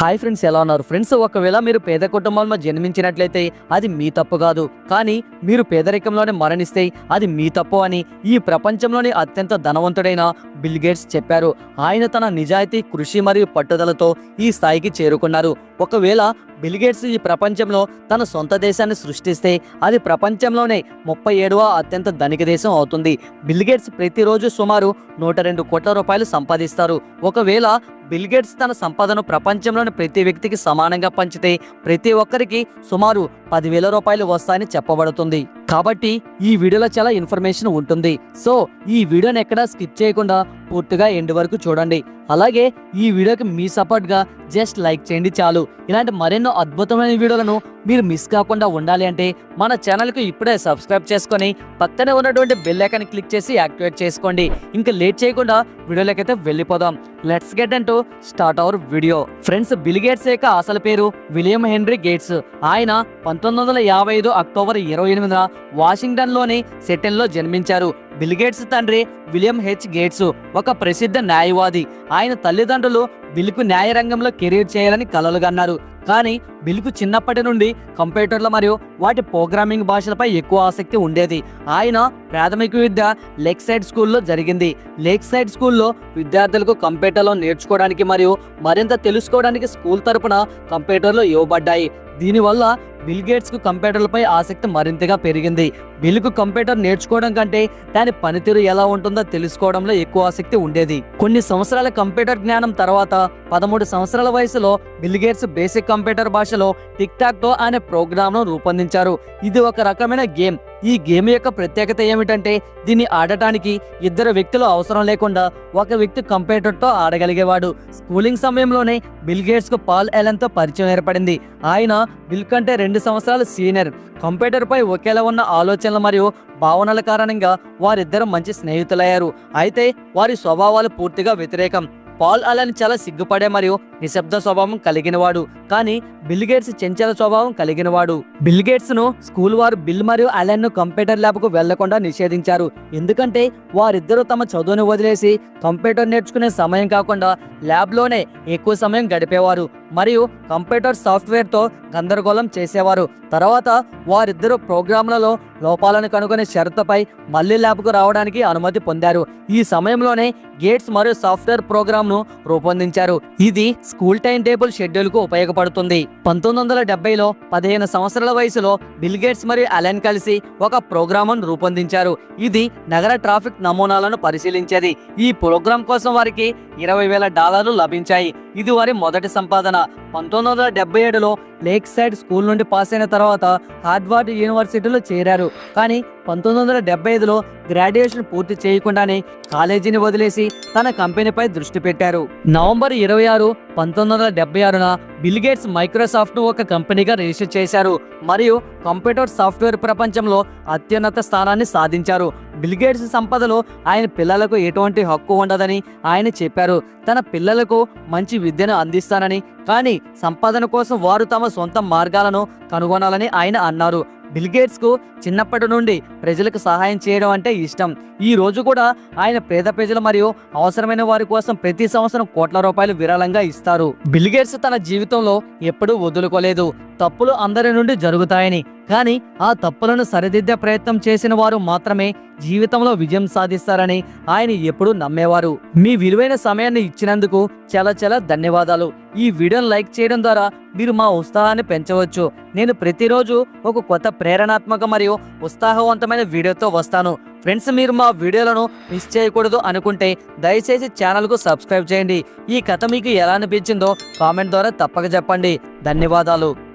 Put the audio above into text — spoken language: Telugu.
హాయ్ ఫ్రెండ్స్ ఎలా ఉన్నారు? ఫ్రెండ్స్ ఒకవేళ మీరు పేద కుటుంబంలో జన్మించినట్లయితే అది మీ తప్పు కాదు. కానీ మీరు పేదరికంలోనే మరణిస్తే అది మీ తప్పు అని ఈ ప్రపంచంలోని అత్యంత ధనవంతుడైన బిల్ గేట్స్ చెప్పారు. ఆయన తన నిజాయితీ కృషి మరియు పట్టుదలతో ఈ స్థాయికి చేరుకున్నారు. ఒకవేళ బిల్గేట్స్ ఈ ప్రపంచంలో తన సొంత దేశాన్ని సృష్టిస్తే అది ప్రపంచంలోనే ముప్పై ఏడవ అత్యంత ధనిక దేశం అవుతుంది. బిల్గేట్స్ ప్రతిరోజు సుమారు నూట రెండు కోట్ల రూపాయలు సంపాదిస్తారు. ఒకవేళ బిల్ గేట్స్ తన సంపదను ప్రపంచంలోని ప్రతి వ్యక్తికి సమానంగా పంచితే ప్రతి ఒక్కరికి సుమారు పదివేల రూపాయలు వస్తాయని చెప్పబడుతుంది. కాబట్టి ఈ వీడియోలో చాలా ఇన్ఫర్మేషన్ ఉంటుంది. సో ఈ వీడియోని ఎక్కడా స్కిప్ చేయకుండా పూర్తిగా ఎండ్ వరకు చూడండి. అలాగే ఈ వీడియోకి మీ సపోర్ట్గా జస్ట్ లైక్ చేయండి చాలు. ఇలాంటి మరెన్నో అద్భుతమైన వీడియోలను మీరు మిస్ కాకుండా ఉండాలి అంటే మన ఛానల్కు ఇప్పుడే సబ్స్క్రైబ్ చేసుకొని పక్కనే ఉన్నటువంటి బెల్ ఐకాన్ క్లిక్ చేసి యాక్టివేట్ చేసుకోండి. ఇంకా లేట్ చేయకుండా వీడియోలోకైతే వెళ్ళిపోదాం. Let's get into start our video. Friends Bill Gates యొక్క అసలు పేరు విలియం హెన్రీ గేట్స్. ఆయన పంతొమ్మిది పంతొమ్మిది వందల యాభై ఐదు అక్టోబర్ ఇరవై ఎనిమిదిన వాషింగ్టన్లోని సెటన్లో జన్మించారు. బిల్గేట్స్ తండ్రి విలియం హెచ్ గేట్స్ ఒక ప్రసిద్ధ న్యాయవాది. ఆయన తల్లిదండ్రులు బిల్కు న్యాయ రంగంలో కెరీర్ చేయాలని కలలుగన్నారు. కానీ బిల్కు చిన్నప్పటి నుండి కంప్యూటర్ల మరియు వాటి ప్రోగ్రామింగ్ భాషలపై ఎక్కువ ఆసక్తి ఉండేది. ఆయన ప్రాథమిక విద్య లేక్ సైడ్ స్కూల్లో జరిగింది. లేక్ సైడ్ స్కూల్లో విద్యార్థులకు కంప్యూటర్లో నేర్చుకోవడానికి మరియు మరింత తెలుసుకోవడానికి స్కూల్ తరపున కంప్యూటర్లు ఇవ్వబడ్డాయి. దీనివల్ల బిల్ గేట్స్కు కంప్యూటర్లపై ఆసక్తి మరింతగా పెరిగింది. బిల్కు కంప్యూటర్ నేర్చుకోవడం కంటే దాని పనితీరు ఎలా ఉంటుందో తెలుసుకోవడంలో ఎక్కువ ఆసక్తి ఉండేది. కొన్ని సంవత్సరాల కంప్యూటర్ జ్ఞానం తర్వాత పదమూడు సంవత్సరాల వయసులో బిల్గేట్స్ బేసిక్ కంప్యూటర్ భాషలో టిక్ టాక్తో అనే ప్రోగ్రామ్ను రూపొందించారు. ఇది ఒక రకమైన గేమ్. ఈ గేమ్ యొక్క ప్రత్యేకత ఏమిటంటే దీన్ని ఆడటానికి ఇద్దరు వ్యక్తులు అవసరం లేకుండా ఒక వ్యక్తి కంప్యూటర్తో ఆడగలిగేవాడు. స్కూలింగ్ సమయంలోనే బిల్గేట్స్కు పాల్ ఎలన్తో పరిచయం ఏర్పడింది. ఆయన బిల్ కంటే రెండు సంవత్సరాలు సీనియర్. కంప్యూటర్పై ఒకేలా ఉన్న ఆలోచనలు మరియు భావనల కారణంగా వారిద్దరు మంచి స్నేహితులయ్యారు. అయితే వారి స్వభావాలు పూర్తిగా వ్యతిరేకం. పాల్ అలాని చాలా సిగ్గుపడే మరియు నిశ్శబ్ద స్వభావం కలిగినవాడు కానీ బిల్ గేట్స్ చెంచల స్వభావం కలిగినవాడు బిల్ గేట్స్ను స్కూల్ వారు బిల్ మరియు అలెన్ను కంప్యూటర్ ల్యాబ్కు వెళ్ళకుండా నిషేధించారు. ఎందుకంటే వారిద్దరూ తమ చదువును వదిలేసి కంప్యూటర్ నేర్చుకునే సమయం కాకుండా ల్యాబ్లోనే ఎక్కువ సమయం గడిపేవారు. మరియు కంప్యూటర్ సాఫ్ట్వేర్తో గందరగోళం చేసేవారు. తర్వాత వారిద్దరూ ప్రోగ్రాంలలో లోపాలను కనుగొనే షరతుపై మళ్ళీ ల్యాబ్కు రావడానికి అనుమతి పొందారు. ఈ సమయంలోనే గేట్స్ మరియు సాఫ్ట్వేర్ ప్రోగ్రామ్ను రూపొందించారు. ఇది స్కూల్ టైం టేబుల్ షెడ్యూల్కు ఉపయోగపడుతుంది. పంతొమ్మిది వందల డెబ్బైలో పదిహేను సంవత్సరాల వయసులో బిల్ గేట్స్ మరియు అలెన్ కలిసి ఒక ప్రోగ్రామ్ను రూపొందించారు. ఇది నగర ట్రాఫిక్ నమూనాలను పరిశీలించేది. ఈ ప్రోగ్రాం కోసం వారికి ఇరవై వేల డాలర్లు లభించాయి. ఇది వారి మొదటి సంపాదన. పంతొమ్మిది వందల డెబ్బై ఏడులో లేక్ సైడ్ స్కూల్ నుండి పాస్ అయిన తర్వాత హార్డ్వార్డ్ యూనివర్సిటీలో చేరారు. కానీ పంతొమ్మిది వందల డెబ్బై ఐదులో గ్రాడ్యుయేషన్ పూర్తి చేయకుండానే కాలేజీని వదిలేసి తన కంపెనీపై దృష్టి పెట్టారు. నవంబర్ ఇరవై ఆరు పంతొమ్మిది వందల డెబ్బై ఆరున బిల్గేట్స్ మైక్రోసాఫ్ట్ను ఒక కంపెనీగా రిజిస్టర్ చేశారు. మరియు కంప్యూటర్ సాఫ్ట్వేర్ ప్రపంచంలో అత్యున్నత స్థానాన్ని సాధించారు. బిల్గేట్స్ సంపదలో ఆయన పిల్లలకు ఎటువంటి హక్కు ఉండదని ఆయన చెప్పారు. తన పిల్లలకు మంచి విద్యను అందిస్తానని కానీ సంపాదన కోసం వారు తమ సొంత మార్గాలను కనుగొనాలని ఆయన అన్నారు. బిల్గేట్స్కు కు చిన్నప్పటి నుండి ప్రజలకు సహాయం చేయడం అంటే ఇష్టం. ఈ రోజు కూడా ఆయన పేద ప్రజలు మరియు అవసరమైన వారి కోసం ప్రతి సంవత్సరం కోట్ల రూపాయలు విరాళంగా ఇస్తారు. బిల్గేట్స్ తన జీవితంలో ఎప్పుడూ వదులుకోలేదు. తప్పులు అందరి నుండి జరుగుతాయని కానీ ఆ తప్పులను సరిదిద్దే ప్రయత్నం చేసిన వారు మాత్రమే జీవితంలో విజయం సాధిస్తారని ఆయన ఎప్పుడూ నమ్మేవారు. మీ విలువైన సమయాన్ని ఇచ్చినందుకు చాలా చాలా ధన్యవాదాలు. ఈ వీడియోను లైక్ చేయడం ద్వారా మీరు మా ఉత్సాహాన్ని పెంచవచ్చు. నేను ప్రతిరోజు ఒక కొత్త ప్రేరణాత్మక మరియు ఉత్సాహవంతమైన వీడియోతో వస్తాను. ఫ్రెండ్స్ మీరు మా వీడియోలను మిస్ చేయకూడదు అనుకుంటే దయచేసి ఛానల్కు సబ్స్క్రైబ్ చేయండి. ఈ కథ మీకు ఎలా అనిపించిందో కామెంట్ ద్వారా తప్పక చెప్పండి. ధన్యవాదాలు.